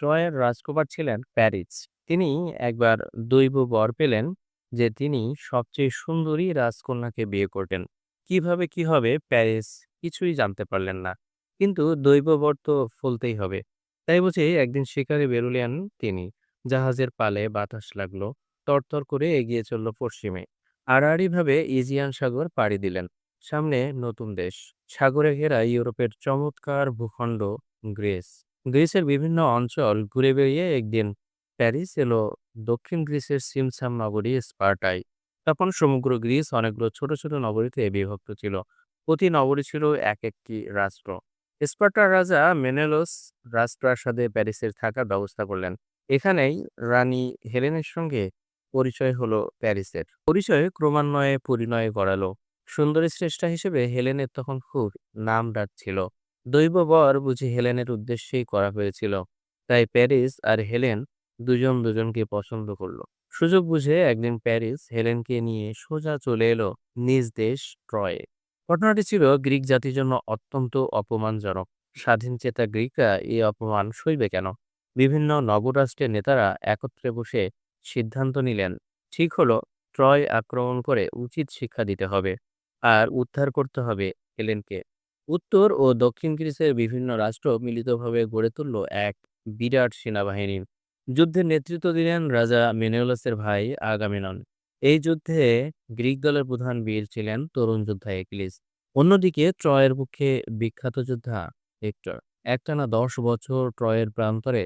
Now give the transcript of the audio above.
ট্রয়ের রাজকুমার ছিলেন প্যারিস। তিনি একবার দৈব বর পেলেন যে তিনি সবচেয়ে সুন্দরী রাজকন্যাকে বিয়ে করবেন কীভাবে কি হবে প্যারিস কিছুই জানতে পারলেন না। কিন্তু দৈব বর তো ফলতেই হবে। তাই বুঝে একদিন শিকারে বেরুলেন তিনি। জাহাজের পালে বাতাস লাগল, তরতর করে এগিয়ে চলল পশ্চিমে। আড়াআড়ি ভাবে ইজিয়ান সাগর পাড়ি দিলেন। সামনে নতুন দেশ। সাগরে ঘেরা ইউরোপের চমৎকার ভূখণ্ড গ্রিস। গ্রিসের বিভিন্ন অঞ্চল ঘুরে বেরিয়ে একদিন প্যারিস এলো দক্ষিণ গ্রিসের সিমসাম নগরী স্পার্টায়। তখন সমগ্র গ্রিস অনেকগুলো ছোট ছোট নগরীতে বিভক্ত ছিল। প্রতি নগরী ছিল এক একটি রাষ্ট্র। স্পার্টার রাজা মেনেলোস রাজপ্রাসাদে প্যারিসের থাকার ব্যবস্থা করলেন। এখানেই রানী হেলেনের সঙ্গে পরিচয় হলো প্যারিসের। পরিচয় ক্রমান্বয়ে পরিণয়ে গড়ালো। সুন্দরী শ্রেষ্ঠা হিসেবে হেলেনের তখন খুব নাম ডাক ছিল। দৈব বর বুঝি হেলেনের উদ্দেশ্যেই করা হয়েছিল। তাই প্যারিস আর হেলেন দুজন দুজনকে পছন্দ করল। সুযোগ বুঝে একদিন প্যারিস হেলেনকে নিয়ে সোজা চলে এলো নিজ দেশ ট্রয়ে। ঘটনাটি ছিল গ্রিক জাতির জন্য অত্যন্ত অপমানজনক। স্বাধীন চেতা গ্রিকরা এই অপমান সইবে কেন? বিভিন্ন নবরাষ্ট্রের নেতারা একত্রে বসে সিদ্ধান্ত নিলেন, ঠিক হলো, ট্রয় আক্রমণ করে উচিত শিক্ষা দিতে হবে আর উদ্ধার করতে হবে হেলেনকে। উত্তর ও দক্ষিণ গ্রিসের বিভিন্ন রাষ্ট্র মিলিতভাবে গড়ে তুলল এক বিরাট সেনাবাহিনী। যুদ্ধের নেতৃত্ব দিলেন রাজা মেনেওলাসের ভাই আগামেনন। এই যুদ্ধে গ্রিক দলের প্রধান বীর ছিলেন তরুণ যোদ্ধা একলিস। অন্যদিকে ট্রয়ের পক্ষে বিখ্যাত যোদ্ধা হেক্টর। একটানা দশ বছর ট্রয়ের প্রান্তরে